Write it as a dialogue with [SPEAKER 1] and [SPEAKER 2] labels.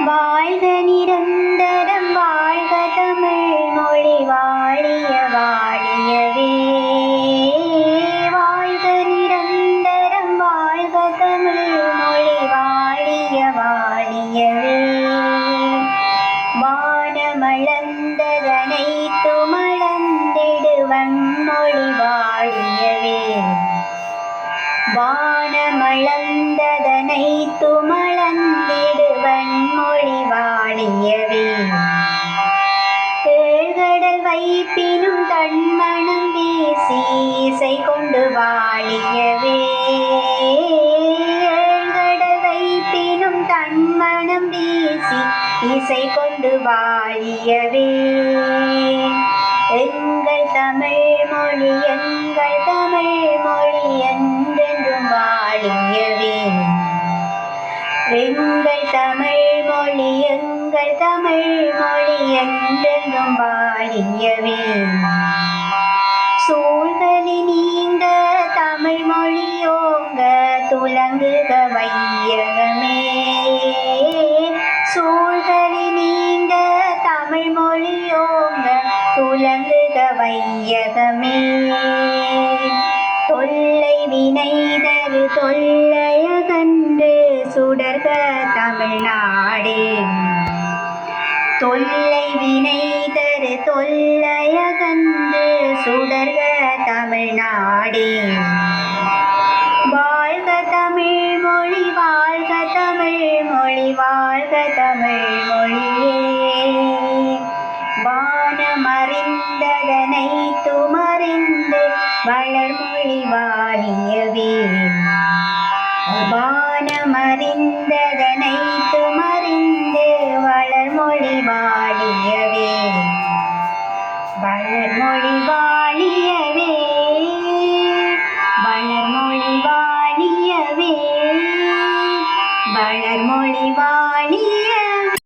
[SPEAKER 1] வாழ்க நிரந்தரம் வாழ்க தமிழ் மொழி வாழிய வாழியவே. வாழ்க நிரந்தரம் வாழ்க தமிழ் மொழி வாழிய வாழியவே. வானமளந்ததனை துமளந்திடுவன் மொழி வாழியவே. வானமளந்ததனை துமளந்திடுவன் வைப்பினும் தன்மணம் வீசி இசை கொண்டு வாழியவே. ஏழ்கடல் வைப்பினும் தன்மணம் வீசி இசை கொண்டு வாழியவே. எங்கள் தமிழ் மொழி எங்கள் தமிழ் மொழி என்றெல்லும் வாழியவே. சூழ்களி நீங்க தமிழ் மொழியோங்க துலங்குக வையகமே. சூழ்களி நீங்க தமிழ் மொழியோங்க துலங்குக வையகமே. தொல்லை தமிழ்நாடே. தொல்லை வினை தரு தொல்லையகன்று சுடர்க தமிழ்நாடே. வாழ்க தமிழ் மொழி வாழ்க தமிழ் மொழி வாழ்க தமிழ் மொழியே வானமறிந்ததனை துமறிந்து வளர்மொழி வாழியவே. வானமறிந்ததனை துமறிந்து வளர்மொழி வாழியவே வளர்மொழி வாழியவே வளர்மொழி வாழியவே வளர்மொழி வாழிய